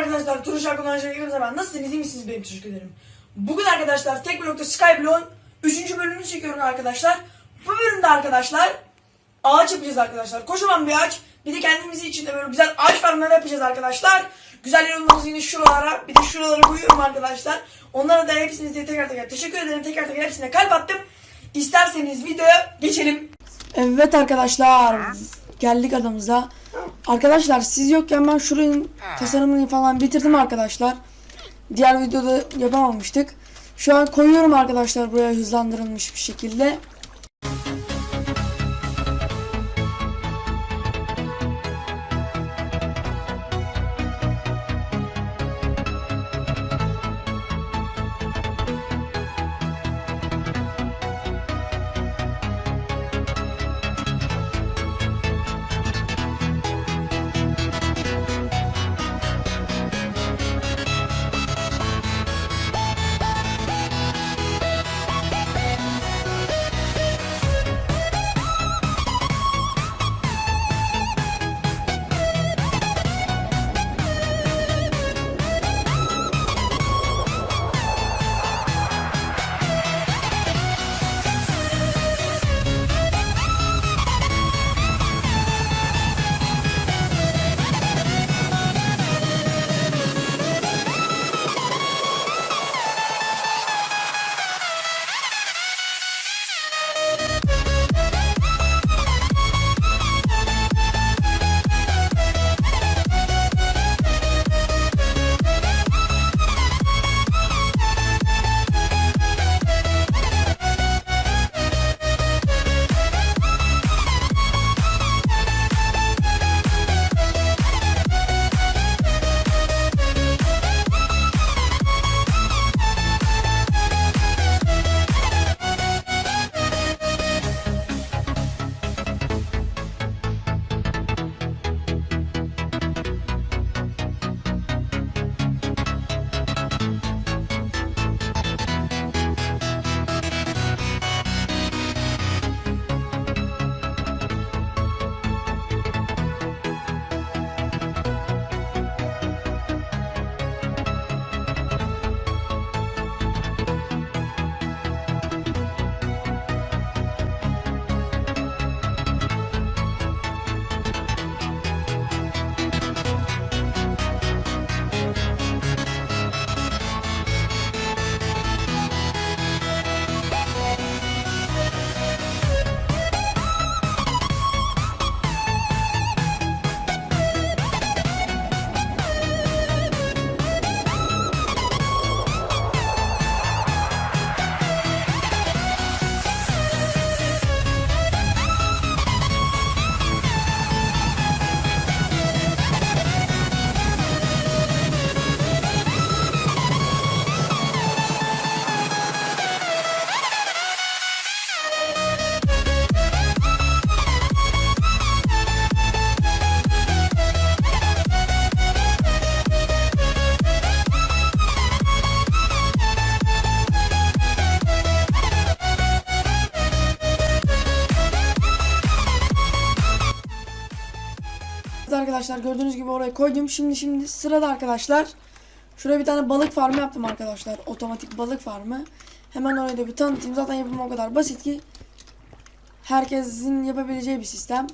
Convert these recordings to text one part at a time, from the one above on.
arkadaşlar, Turu Şarkı Kullanıcıları zaman nasılsınız, iyi misiniz benim teşekkür ederim. Bugün arkadaşlar tek blokta Skyblock'un 3. bölümünü çekiyorum arkadaşlar. Bu bölümde arkadaşlar ağaç yapacağız arkadaşlar. Kocaman bir ağaç. Bir de kendimizi içinde böyle güzel ağaç farmları yapacağız arkadaşlar. Güzel yorumlarınızı yine şuralara, bir de şuralara koyuyorum arkadaşlar. Onlara da hepsinize tekrar tekrar teşekkür ederim. Tekrar tekrar hepsine kalp attım. İsterseniz videoya geçelim. Evet arkadaşlar. Geldik adamıza. Arkadaşlar siz yokken ben şuranın tasarımını falan bitirdim arkadaşlar. Diğer videoda yapamamıştık. Şu an koyuyorum arkadaşlar buraya hızlandırılmış bir şekilde. Arkadaşlar gördüğünüz gibi oraya koydum. Şimdi şimdi sırada arkadaşlar. Şuraya bir tane balık farmı yaptım arkadaşlar. Otomatik balık farmı. Hemen oraya da bir tanıtayım. Zaten yapımı o kadar basit ki herkesin yapabileceği bir sistem.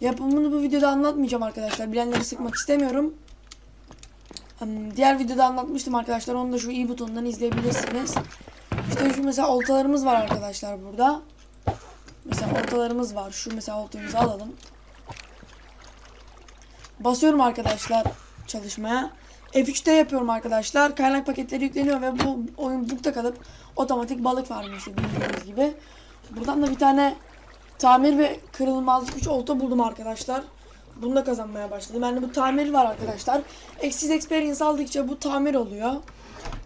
Yapımını bu videoda anlatmayacağım arkadaşlar. Bilenleri sıkmak istemiyorum. Hmm, Diğer videoda anlatmıştım arkadaşlar. Onu da şu i butonundan izleyebilirsiniz. İşte şu mesela oltalarımız var arkadaşlar burada. Mesela oltalarımız var. Şu mesela oltamızı alalım. Basıyorum arkadaşlar çalışmaya. F3'te yapıyorum arkadaşlar. Kaynak paketleri yükleniyor ve bu oyun bug'da kalıp otomatik balık farmı bildiğiniz gibi. Buradan da bir tane tamir ve kırılmazlık 3 olta buldum arkadaşlar. Bunu da kazanmaya başladım. Yani bu tamir var arkadaşlar. Eksiz experience aldıkça bu tamir oluyor.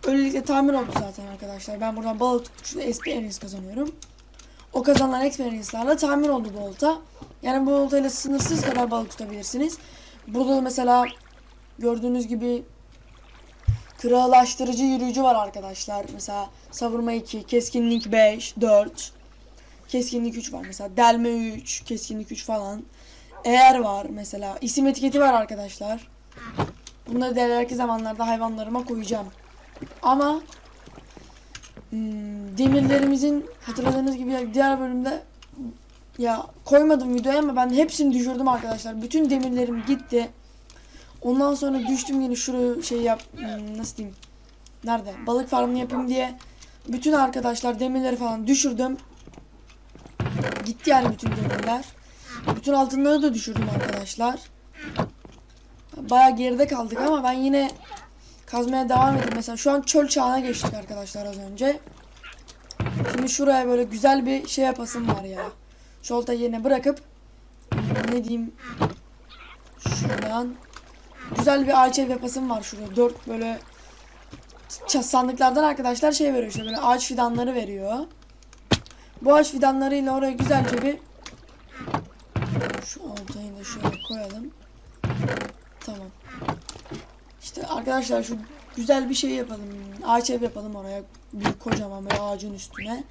Öylelikle tamir oldu zaten arkadaşlar. Ben buradan balık tutuşuyla experience kazanıyorum. O kazanılan experience'larla tamir oldu bu olta. Yani bu oltayla sınırsız kadar balık tutabilirsiniz. Burada da mesela gördüğünüz gibi krallaştırıcı yürüyücü var arkadaşlar. Mesela savurma 2, keskinlik 5, 4, keskinlik 3 var. Mesela delme 3, keskinlik 3 falan. Eğer var mesela. isim etiketi var arkadaşlar. Bunları ileriki zamanlarda hayvanlarıma koyacağım. Ama hmm, demirlerimizin hatırladığınız gibi diğer bölümde ya koymadım videoya ama ben hepsini düşürdüm arkadaşlar. Bütün demirlerim gitti. Ondan sonra düştüm yine şuraya şey yap hmm, nasıl diyeyim? Nerede? Balık farmını yapayım diye bütün arkadaşlar demirleri falan düşürdüm. Gitti yani bütün demirler. Bütün altınları da düşürdüm arkadaşlar. Baya geride kaldık ama ben yine kazmaya devam edeyim. Mesela şu an çöl çağına geçtik arkadaşlar az önce. Şimdi şuraya böyle güzel bir şey yapasım var ya. Şu oltayı yerine bırakıp ne diyeyim şuradan güzel bir ağaç ev yapasım var şurada. Dört böyle sandıklardan arkadaşlar şey veriyor işte böyle ağaç fidanları veriyor. Bu ağaç fidanlarıyla oraya güzelce bir şu oltayı da şöyle koyalım. Tamam. İşte arkadaşlar şu güzel bir şey yapalım. Ağaç ev yapalım oraya. Bir kocaman böyle ağacın üstüne.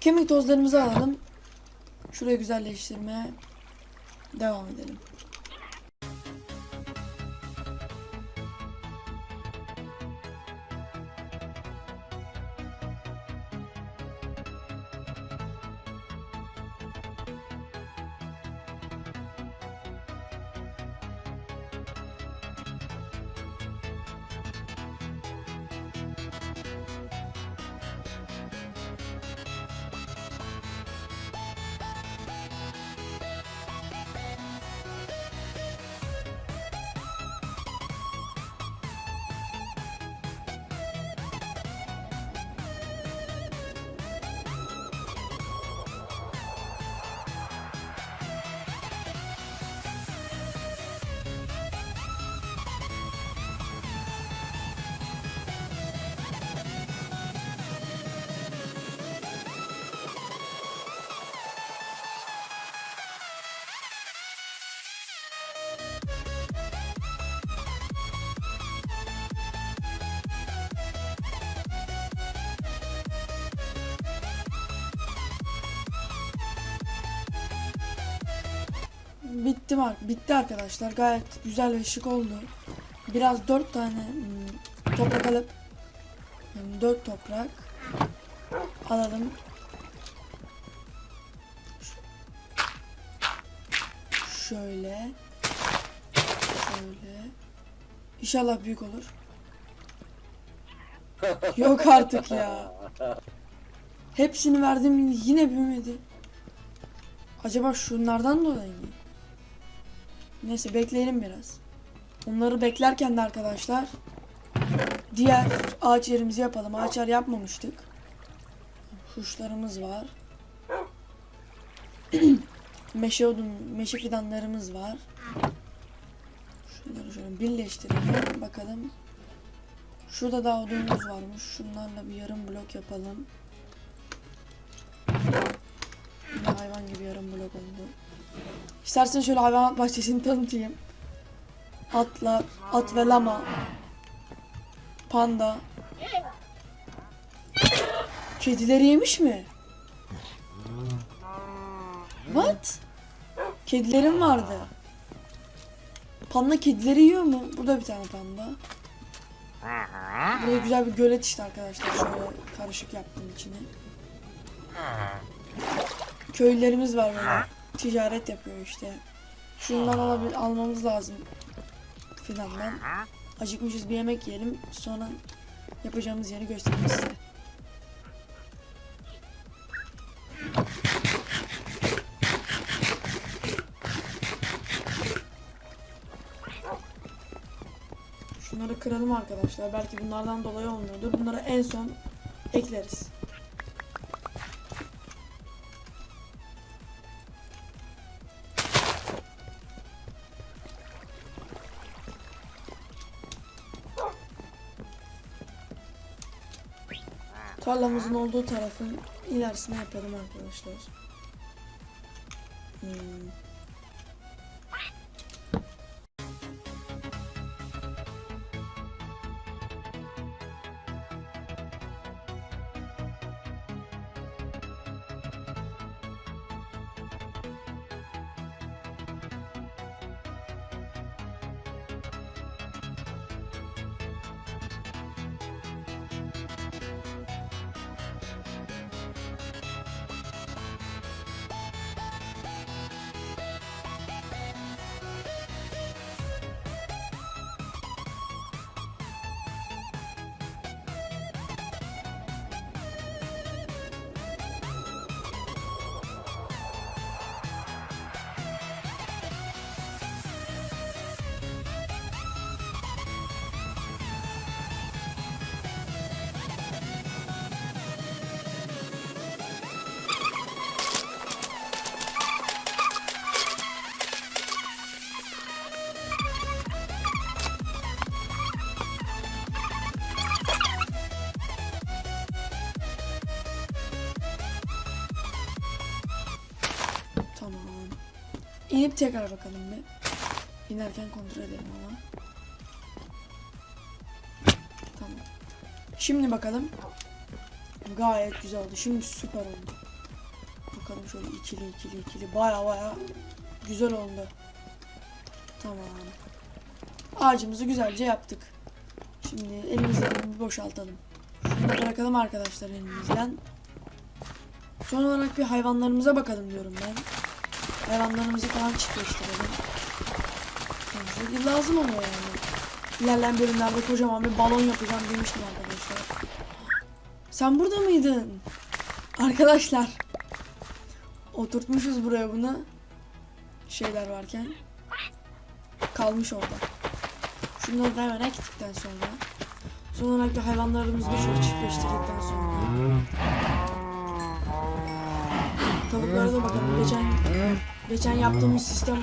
Kemik tozlarımızı alalım. Şurayı güzelleştirmeye devam edelim. Bitti mi? Bitti arkadaşlar. Gayet güzel ve şık oldu. Biraz dört tane hmm, toprak alıp yani dört toprak alalım. Şöyle. Şöyle. İnşallah büyük olur. Yok artık ya. Hepsini verdim yine büyümedi. Acaba şunlardan dolayı mı? Neyse bekleyelim biraz. Onları beklerken de arkadaşlar diğer ağaç yerimizi yapalım. Ağaç yer yapmamıştık. Kuşlarımız var. meşe odun, meşe fidanlarımız var. Şunları şöyle birleştirelim. Bakalım. Şurada da odunumuz varmış. Şunlarla bir yarım blok yapalım. İstersen şöyle hayvanat bahçesini tanıtayım. Atlar, at ve lama. Panda. Kedileri yemiş mi? What? Kedilerim vardı. Panda kedileri yiyor mu? Burada bir tane panda. Burada güzel bir gölet işte arkadaşlar. Şöyle karışık yaptım içini. Köylülerimiz var böyle. Ticaret yapıyor işte. Şundan alabil almamız lazım. Filandan. Acıkmışız bir yemek yiyelim. Sonra yapacağımız yeri göstereyim size. Şunları kıralım arkadaşlar. Belki bunlardan dolayı olmuyordur. Bunları en son ekleriz. Tarlamızın olduğu tarafın ilerisine yapalım arkadaşlar. Hmm. İnip tekrar bakalım bir. İnerken kontrol edelim ama. Tamam. Şimdi bakalım. Gayet güzel oldu. Şimdi süper oldu. Bakalım şöyle ikili ikili ikili. Baya baya güzel oldu. Tamam. Ağacımızı güzelce yaptık. Şimdi elimizden bir boşaltalım. Şunu bırakalım arkadaşlar elimizden. Son olarak bir hayvanlarımıza bakalım diyorum ben. Hayvanlarımızı falan çiftleştirelim. Bize lazım oluyor yani. İlerleyen bölümlerde kocaman bir balon yapacağım demiştim arkadaşlar. Sen burada mıydın? Arkadaşlar. Oturtmuşuz buraya bunu. Şeyler varken. Kalmış orada. Şunları da hemen ektikten sonra. Son olarak da hayvanlarımızı şöyle çiftleştirdikten sonra. Tavuklara da bakalım. Geçen geçen yaptığımız sistem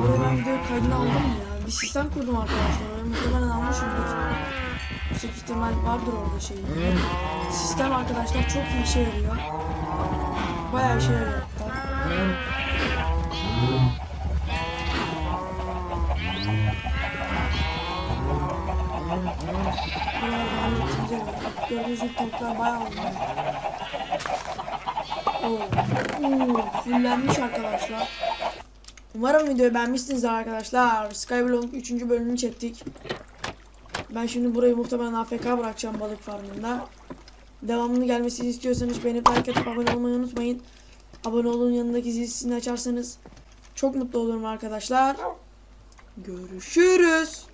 Buraya ben video kaydını aldım ya. Bir sistem kurdum arkadaşlar. Oraya muhtemelen almışımdır. Yüksek ihtimal vardır orada şey. Sistem arkadaşlar çok iyi işe yarıyor. Bayağı işe yarıyor hatta. Gördüğünüz gibi tavuklar bayağı oldu. Fullenmiş arkadaşlar. Umarım videoyu beğenmişsinizdir arkadaşlar. Skyblock 3. bölümünü çektik. Ben şimdi burayı muhtemelen AFK bırakacağım balık farmında. Devamını gelmesini istiyorsanız beğenip like atıp abone olmayı unutmayın. Abone olun yanındaki zil sesini açarsanız çok mutlu olurum arkadaşlar. Görüşürüz.